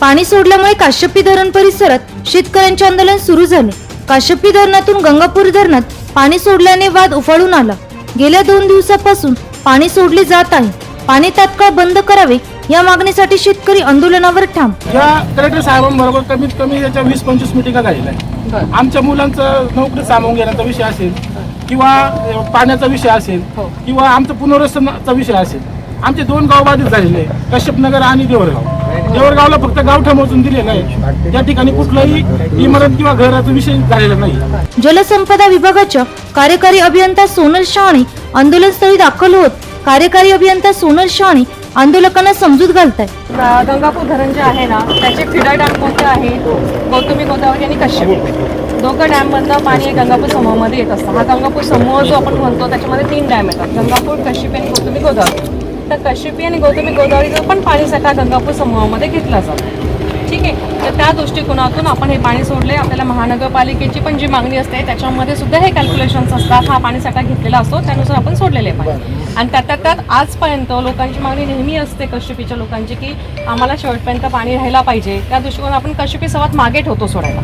पाणी सोडल्यामुळे काश्यपी धरण परिसरात शेतकऱ्यांचे आंदोलन सुरू झाले. काश्यपी धरणातून गंगापूर धरणात पाणी सोडल्याने वाद उफाळून आला. गेल्या दोन दिवसापासून पाणी सोडले जात आहे. पाणी तात्काळ बंद करावे या मागणीसाठी शेतकरी आंदोलनावर ठाम. या कलेक्टर साहेबांबरोबर कमीत कमी याच्या वीस पंचवीस मिटिंगा झालेल्या आहे आमच्या मुलांचं नोकरी सामावून घेण्याचा विषय असेल किंवा पाण्याचा विषय असेल किंवा आमचं पुनर्वसनाचा विषय असेल. आमचे दोन गाव बाधित झालेले आहे कश्यपनगर आणि देवरगाव. देवरगावला फक्त गावठा मोजून दिलेलं आहे त्या ठिकाणी कुठलाही इमारत किंवा घराचा विषय झालेला नाही. जलसंपदा विभागाच्या कार्यकारी अभियंता सोनल शहाणे आंदोलनस्थळी दाखल होत कार्यकारी अभियंता सोनल शहाणे आंदोलकांना समजूत घालताय. गंगापूर धरण जे आहे ना त्याचे फिडर डॅम कोणते आहे गौतमी गोदावरी आणि कश्यप. दोघं डॅममधनं पाणी हे गंगापूर समूहामध्ये येत असतं. हा गंगापूर समूह जो आपण म्हणतो त्याच्यामध्ये तीन डॅम येतात. गंगापूर कश्यपी आणि गौतमी गोदावरी. तर कश्यपी आणि गौतमी गोदावरीचं पण पाणी साठा गंगापूर समूहामध्ये घेतला जातो. ठीक आहे? तर त्या दृष्टिकोनातून आपण हे पाणी सोडले आपल्याला महानगरपालिकेची पण जी मागणी असते त्याच्यामध्ये सुद्धा हे कॅल्क्युलेशन्स असतात. हा पाणी साठा घेतलेला असतो. त्यानुसार आपण सोडलेले आहे पाणी. आणि त्यात त्यात आजपर्यंत लोकांची मागणी नेहमी असते कश्यपीच्या लोकांची की आम्हाला शेवटपर्यंत पाणी राहायला पाहिजे. त्या दृष्टिकोन आपण कश्यपी सर्वात मागे ठेवतो सोडायला.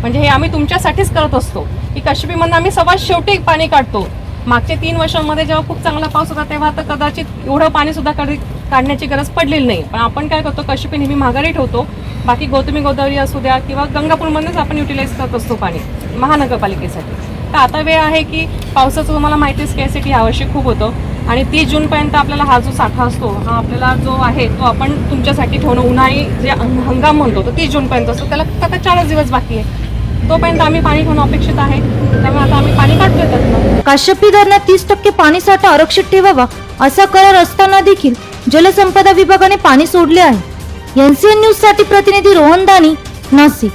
म्हणजे हे आम्ही तुमच्यासाठीच करत असतो. की कश्यपीमधनं आम्ही सर्वात शेवटी पाणी काढतो. मागच्या तीन वर्षांमध्ये जेव्हा खूप चांगला पाऊस होता तेव्हा तर कदाचित एवढं पाणी सुद्धा कधी काढण्याची गरज पडलेली नाही. पण आपण काय करतो कश्यपी नेहमी माघारी ठेवतो. बाकी गौतमी गोदावरी असू द्या किंवा गंगापूरमधूनच आपण युटिलाइज करत असतो पाणी महानगरपालिकेसाठी. तर आता वेळ आहे की पावसाचं तुम्हाला माहितीच स्केसिटी यावर्षी खूप होतं. आणि तीस जूनपर्यंत आपल्याला हा जो साठा असतो हा आपल्याला जो आहे तो आपण तुमच्यासाठी ठेवणं उन्हाळी जे हंगाम म्हणतो तो तीस जूनपर्यंत असतो. त्याला आता चारच दिवस बाकी आहे. तोपर्यंत आम्ही पाणी ठेवणं अपेक्षित आहे त्यामुळे आता आम्ही पाणी काढतोय त्यातनं काश्यपी धरणात तीस टक्के पाणी साठा आरक्षित ठेवावा असा करार असताना देखील जलसंपदा विभागाने पाणी सोडले आहे. एनसीएन न्यूजसाठी प्रतिनिधी रोहन दानी नाशिक.